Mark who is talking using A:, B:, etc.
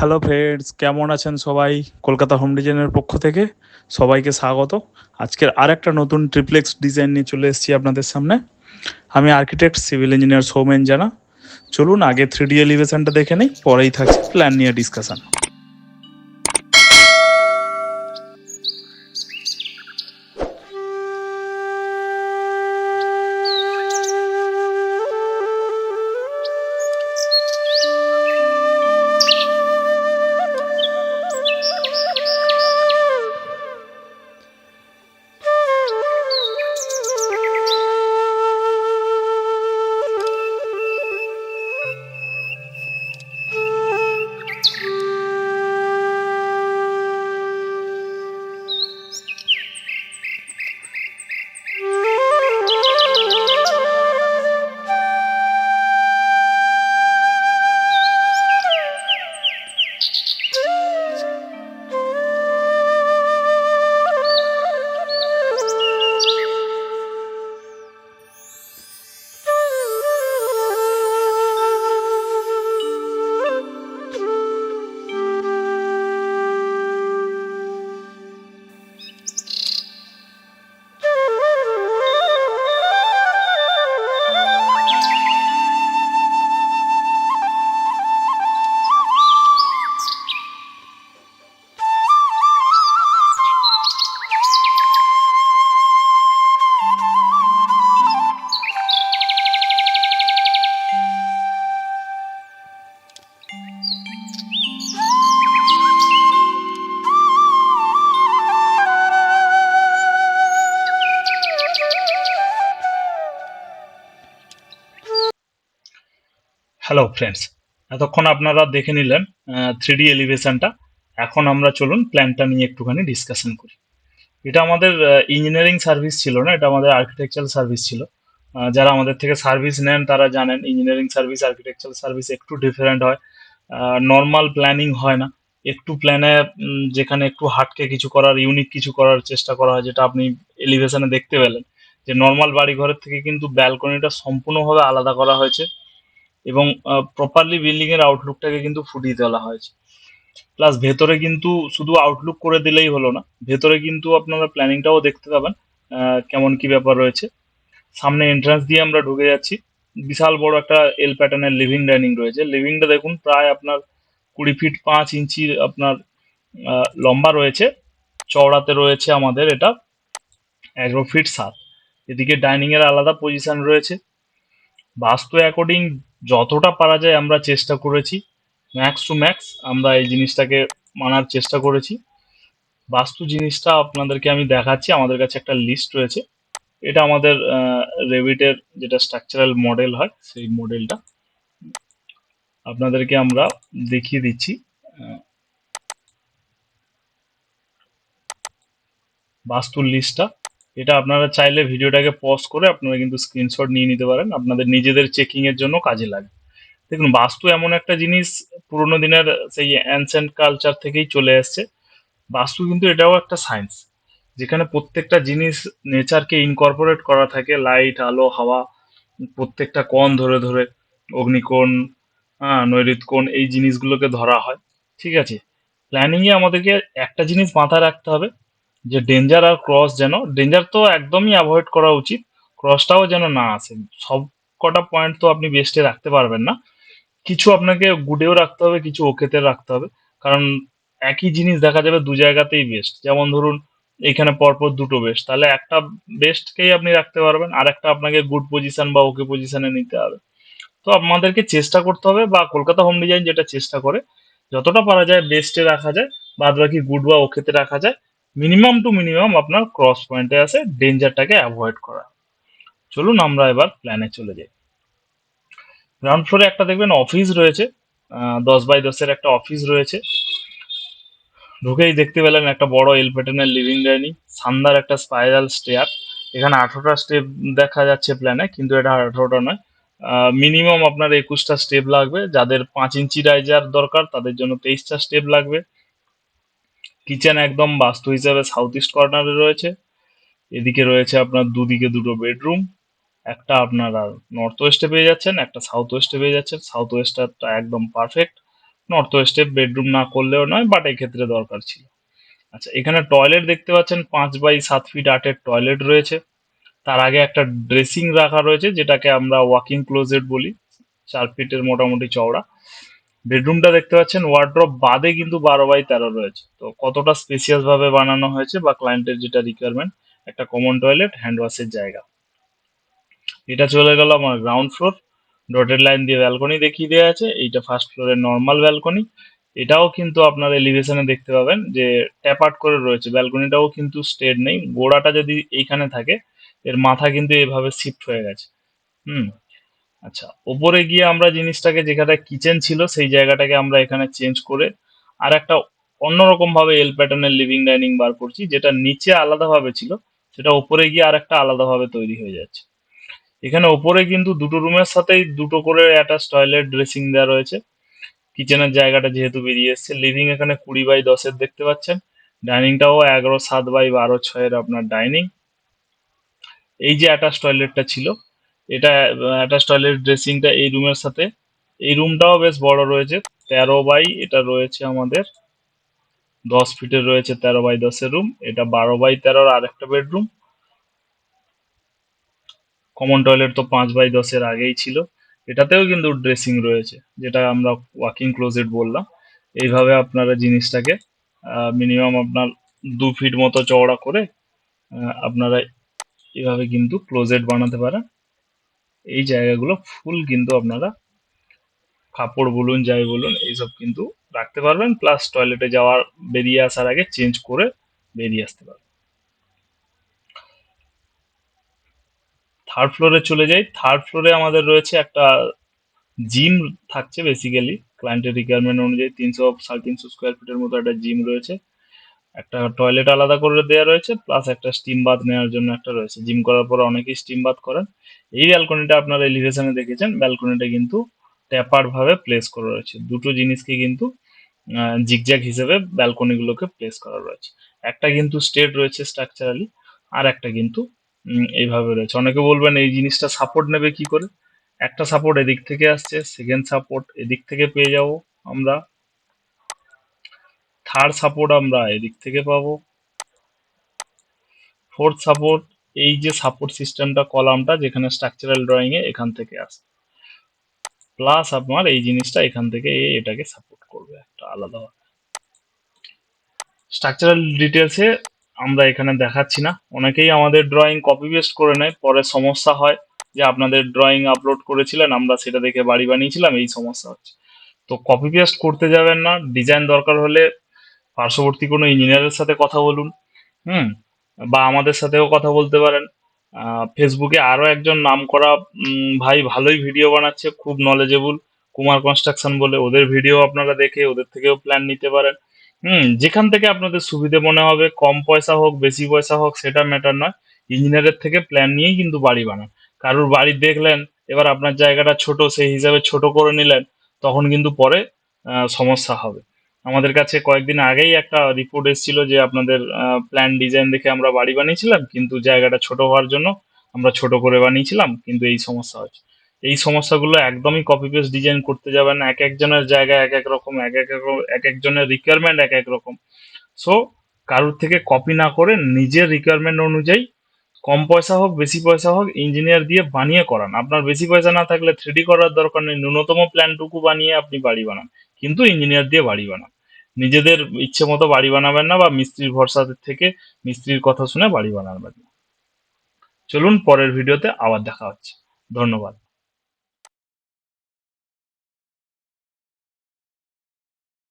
A: Hello friends কেমন আছেন সবাই? কলকাতা হোম ডিজাইনের পক্ষ থেকে সবাইকে স্বাগত। আজকের আর একটা নতুন ট্রিপ্লেক্স ডিজাইন নিয়ে চলে এসেছি আপনাদের সামনে। আমি আর্কিটেক্ট সিভিল ইঞ্জিনিয়ার সৌমেন জানা। চলুন আগে থ্রি ডি এলিভেশনটা দেখে নিই, পরেই থাকছে প্ল্যান নিয়ে ডিসকাশন হ্যালো ফ্রেন্ডস এতক্ষণ আপনারা দেখে নিলেন থ্রি ডি এলিভেশনটা এখন আমরা চলুন প্ল্যানটা নিয়ে একটুখানি ডিসকাশন করি। এটা আমাদের ইঞ্জিনিয়ারিং সার্ভিস ছিল না, এটা আমাদের আর্কিটেকচারাল সার্ভিস ছিল। যারা আমাদের থেকে সার্ভিস নেন, তারা জানেন ইঞ্জিনিয়ারিং সার্ভিস আর্কিটেকচারাল সার্ভিস একটু ডিফারেন্ট হয়। নর্মাল প্ল্যানিং হয় না। একটু প্ল্যানে যেখানে একটু হাটকে কিছু করার ইউনিক কিছু করার চেষ্টা করা হয়, যেটা আপনি এলিভেশনে দেখতে পেলেন। যে নর্মাল বাড়ি ঘরের থেকে কিন্তু ব্যালকনিটা সম্পূর্ণভাবে আলাদা করা হয়েছে। এবং প্রপারলি বিল্ডিং এর আউটলুকটাকে কিন্তু ফুটিয়ে তোলা হয়েছে। প্লাস ভেতরে কিন্তু শুধু আউটলুক করে দিলেই হলো না, ভেতরে কিন্তু আপনারা প্ল্যানিংটাও দেখতে পাবেন কেমন কি ব্যাপার রয়েছে। সামনে এন্ট্রান্স দিয়ে আমরা ঢুকে যাচ্ছি, বিশাল বড় একটা এল প্যাটার্নের লিভিং ডাইনিং রয়েছে। লিভিংটা দেখুন, প্রায় আপনার কুড়ি ফিট পাঁচ ইঞ্চির আপনার লম্বা রয়েছে। চওড়াতে রয়েছে আমাদের এটা এগারো ফিট সাত। এদিকে ডাইনিং এর আলাদা পজিশন রয়েছে। বাস্তু অ্যাকর্ডিং যতটা পারা যায় আমরা চেষ্টা করেছি। ম্যাক্স টু ম্যাক্স আমরা এই জিনিসটাকে মানার চেষ্টা করেছি। বাস্তু জিনিসটা আপনাদেরকে আমি দেখাচ্ছি, আমাদের কাছে একটা লিস্ট রয়েছে। এটা আমাদের রেভিটের যেটা স্ট্রাকচারাল মডেল হয়, সেই মডেলটা আপনাদেরকে আমরা দেখিয়ে দিচ্ছি। বাস্তুর লিস্টটা এটা আপনারা চাইলে ভিডিওটাকে পজ করে আপনারা কিন্তু স্ক্রিনশট নিয়ে নিতে পারেন। আপনাদের নিজেদের চেকিং এর জন্য কাজে লাগে। দেখুন, বাস্তু এমন একটা জিনিস, পুরোনো দিনের সেই অ্যানসেন্ট কালচার থেকেই চলে এসছে। বাস্তু কিন্তু এটাও একটা সায়েন্স যেখানে প্রত্যেকটা জিনিস নেচারকে ইনকর্পোরেট করা থাকে লাইট আলো, হাওয়া, প্রত্যেকটা কোণ ধরে ধরে, অগ্নিকোণ হ্যাঁ নৈরিতকোণ এই জিনিসগুলোকে ধরা হয়। ঠিক আছে? প্ল্যানিংয়ে আমাদেরকে একটা জিনিস মাথায় রাখতে হবে যে ডেঞ্জার আর ক্রস যেন ডেঞ্জার তো একদমই অ্যাভয়েড করা উচিত ক্রসটাও যেন না আসে। সব কটা পয়েন্ট তো আপনি বেস্টে রাখতে পারবেন না। কিছু আপনাকে গুডেও রাখতে হবে, কিছু ওকেতে রাখতে হবে। কারণ একই জিনিস দেখা যাবে দু জায়গাতেই বেস্ট যেমন ধরুন, এখানে পরপর দুটো বেস্ট তাহলে একটা বেস্টকেই আপনি রাখতে পারবেন, আর একটা আপনাকে গুড পজিশন বা ওকে পজিশনে নিতে হবে। তো আমাদেরকে চেষ্টা করতে হবে, বা কলকাতা হোম ডিজাইন যেটা চেষ্টা করে, যতটা পারা যায় বেস্টে রাখা যায় বাদ বাকি গুড বা ওকেতে রাখা যায়। মিনিমাম টু মিনিমাম আপনার ক্রস পয়েন্টে আছে ডেঞ্জারটাকে অ্যাভয়েড করা। চলুন আমরা এবার প্ল্যানে চলে যাই। গ্রাউন্ড ফ্লোরে একটা দেখবেন অফিস রয়েছে দশ বাই দশের একটা অফিস রয়েছে। ঢুকেই দেখতে পেলেন একটা বড় এল প্যাটার্নের লিভিং ডাইনিং সান্দার একটা স্পাইরাল স্টেয়ার এখানে আঠারোটা স্টেপ দেখা যাচ্ছে প্ল্যানে কিন্তু এটা আঠারোটা নয়। মিনিমাম আপনার একুশটা স্টেপ লাগবে। যাদের পাঁচ ইঞ্চি রাইজার দরকার, তাদের জন্য তেইশটা স্টেপ লাগবে। কিচেন একদম বাস্তু হিসাবে সাউথ ইস্ট কর্নারে রয়েছে। এদিকে রয়েছে আপনার দুদিকে দুটো বেডরুম একটা আপনার নর্থ ওয়েস্টে পেয়ে যাচ্ছেন, একটা সাউথ ওয়েস্টে পেয়ে যাচ্ছেন। সাউথ ওয়েস্টারটা একদম পারফেক্ট নর্থ ওয়েস্টে বেডরুম না করলেও নয় বাট এক্ষেত্রে দরকার ছিল। আচ্ছা এখানে টয়লেট দেখতে পাচ্ছেন, পাঁচ বাই সাত ফিট আটের টয়লেট রয়েছে। তার আগে একটা ড্রেসিং রাখা রয়েছে, যেটাকে আমরা ওয়াকিং ক্লোজেট বলি, চার ফিটের মোটামুটি চওড়া। বেডরুমটা দেখতে পাচ্ছেন ওয়ার্ড্রপ বাদে কিন্তু বারো বাই তেরো রয়েছে। তো কতটা স্পেসিয়াস ভাবে বানানো হয়েছে বা ক্লায়েন্টের যেটা রিকোয়ারমেন্ট একটা কমন টয়লেট হ্যান্ড ওয়াশের জায়গা। এটা চলে গেল আমার গ্রাউন্ড ফ্লোর ডটেড লাইন দিয়ে ব্যালকনি দেখিয়ে দেওয়া আছে। এইটা ফার্স্ট ফ্লোরের নর্মাল ব্যালকনি এটাও কিন্তু আপনার এলিভেশনে দেখতে পাবেন যে ট্যাপ আউট করে রয়েছে। ব্যালকনিটাও কিন্তু স্টেড নেই। গোড়াটা যদি এইখানে থাকে, এর মাথা কিন্তু এভাবে শিফট হয়ে গেছে। হুম। আচ্ছা ওপরে গিয়ে আমরা জিনিসটাকে যেখানে কিচেন ছিল, সেই জায়গাটাকে আমরা এখানে চেঞ্জ করে আর একটা অন্যরকম ভাবে এল প্যাটার্নের লিভিং ডাইনিং বার করছি, যেটা নিচে আলাদাভাবে ছিল, সেটা ওপরে গিয়ে আর একটা আলাদাভাবে তৈরি হয়ে যাচ্ছে। এখানে ওপরে কিন্তু দুটো রুমের সাথেই দুটো করে অ্যাটাচ টয়লেট ড্রেসিং দেওয়া রয়েছে। কিচেনের জায়গাটা যেহেতু বেরিয়ে এসছে লিভিং এখানে কুড়ি বাই দশের দেখতে পাচ্ছেন। ডাইনিংটাও এগারো, সাত বাই বারো, ছয়ের আপনার ডাইনিং এই যে অ্যাটাচ টয়লেটটা ছিল এটা অ্যাটাচ টয়লেট ড্রেসিংটা এই রুমের সাথে। এই রুমটাও বেশ বড় রয়েছে, তেরো বাই, এটা রয়েছে আমাদের দশ ফিটের রয়েছে তেরো বাই দশের রুম এটা বারো বাই তেরোর আরেকটা বেডরুম কমন টয়লেট তো পাঁচ বাই দশের আগেই ছিল। এটাতেও কিন্তু ড্রেসিং রয়েছে, যেটা আমরা ওয়াকিং ক্লোজেট বললাম। এইভাবে আপনারা জিনিসটাকে মিনিমাম আপনার দু ফিট মতো চওড়া করে আপনারা এভাবে কিন্তু ক্লোজেট বানাতে পারেন। এই জায়গাগুলো ফুল কিন্তু আপনারা কাপড় বলুন, যাই বলুন, এইসব কিন্তু রাখতে পারবেন। প্লাস টয়লেটে যাওয়ার, বেরিয়ে আসার আগে চেঞ্জ করে বেরিয়ে আসতে পারবেন। থার্ড ফ্লোরে চলে যাই। থার্ড ফ্লোরে আমাদের রয়েছে একটা জিম থাকছে বেসিক্যালি ক্লায়েন্টের রিকোয়ারমেন্ট অনুযায়ী তিনশো, সাড়ে তিনশো স্কোয়ার ফিটের মতো একটা জিম রয়েছে। একটা টয়লেট আলাদা করে দেওয়া রয়েছে প্লাস একটা স্টিম বাথ নেওয়ার জন্য একটা রয়েছে। জিম করার পর অনেকেই স্টিম বাথ করেন। এই ব্যালকনিটা আপনারা এলিভেশনে দেখেছেন ব্যালকনিটা কিন্তু ট্যাপার ভাবে প্লেস করা রয়েছে। দুটো জিনিসকে কিন্তু জিগজ্যাগ হিসেবে ব্যালকনিগুলোকে প্লেস করা রয়েছে। একটা কিন্তু স্টেট রয়েছে স্ট্রাকচারালি আর একটা কিন্তু এইভাবে রয়েছে। অনেকে বলবেন, এই জিনিসটা সাপোর্ট নেবে কি করে? একটা সাপোর্ট এদিক থেকে আসছে সেকেন্ড সাপোর্ট এদিক থেকে পেয়ে যাব আমরা। থার্ড সাপোর্ট আমরা এদিক থেকে পাবো। ফোর্থ সাপোর্ট এই যে সাপোর্ট সিস্টেমটা কলামটা যেখানে স্ট্রাকচারাল ড্রয়িং এ এখান থেকে আসে প্লাস আপনার এই জিনিসটা এখান থেকে এটাকে সাপোর্ট করবে একটা আলাদা স্ট্রাকচারাল ডিটেলসে আমরা এখানে দেখাচ্ছি না। অনেকেই আমাদের ড্রয়িং কপি পেস্ট করে নেয়, পরে সমস্যা হয় যে আপনাদের ড্রয়িং আপলোড করেছিলেন, আমরা সেটা দেখে বাড়ি বানিয়েছিলাম, এই সমস্যা হচ্ছে। তো কপি পেস্ট করতে যাবেন না ডিজাইন দরকার হলে পার্শ্ববর্তী কোনো ইঞ্জিনিয়ারের সাথে কথা বলুন, হুম? বা আমাদের সাথেও কথা বলতে পারেন। ফেসবুকে আরও একজন নাম করা ভাই ভালোই ভিডিও বানাচ্ছে, খুব নলেজেবল কুমার কনস্ট্রাকশন বলে। ওদের ভিডিও আপনারা দেখে, ওদের থেকেও প্ল্যান নিতে পারেন। হুম, যেখান থেকে আপনাদের সুবিধে মনে হবে, কম পয়সা হোক, বেশি পয়সা হোক, সেটা ম্যাটার নয়। ইঞ্জিনিয়ারের থেকে প্ল্যান নিয়েই কিন্তু বাড়ি বানান। কারোর বাড়ি দেখলেন, এবার আপনার জায়গাটা ছোট, সেই হিসাবে ছোট করে নিলেন, তখন কিন্তু পরে সমস্যা হবে। আমাদের কাছে কয়েকদিন আগেই একটা রিপোর্ট এসেছিল যে আপনাদের প্ল্যান ডিজাইন দেখে আমরা বাড়ি বানিয়েছিলাম, কিন্তু জায়গাটা ছোট হওয়ার জন্য আমরা ছোট করে বানিয়েছিলাম, কিন্তু এই সমস্যা হচ্ছে এই সমস্যাগুলো একদমই কপি পেস্ট ডিজাইন করতে যাবেন এক একজনের জায়গায় এক এক রকম, এক এক রকম- এক একজনের রিকোয়ারমেন্ট এক এক রকম। সো কারোর থেকে কপি না করে নিজের রিকোয়ারমেন্ট অনুযায়ী কম পয়সা হোক, বেশি পয়সা হোক ইঞ্জিনিয়ার দিয়ে বানিয়ে করান। আপনার বেশি পয়সা না থাকলে থ্রিডি করার দরকার নেই, ন্যূনতম প্ল্যানটুকু বানিয়ে আপনি বাড়ি বানান। কিন্তু ইঞ্জিনিয়ার দিয়ে বাড়ি বানান। নিজেদের ইচ্ছে মতো বাড়ি বানাবেন না বা মিস্ত্রির ভরসা থেকে মিস্ত্রির কথা শুনে বাড়ি বানাবেন না। চলুন পরের ভিডিওতে আবার দেখা হচ্ছে। ধন্যবাদ।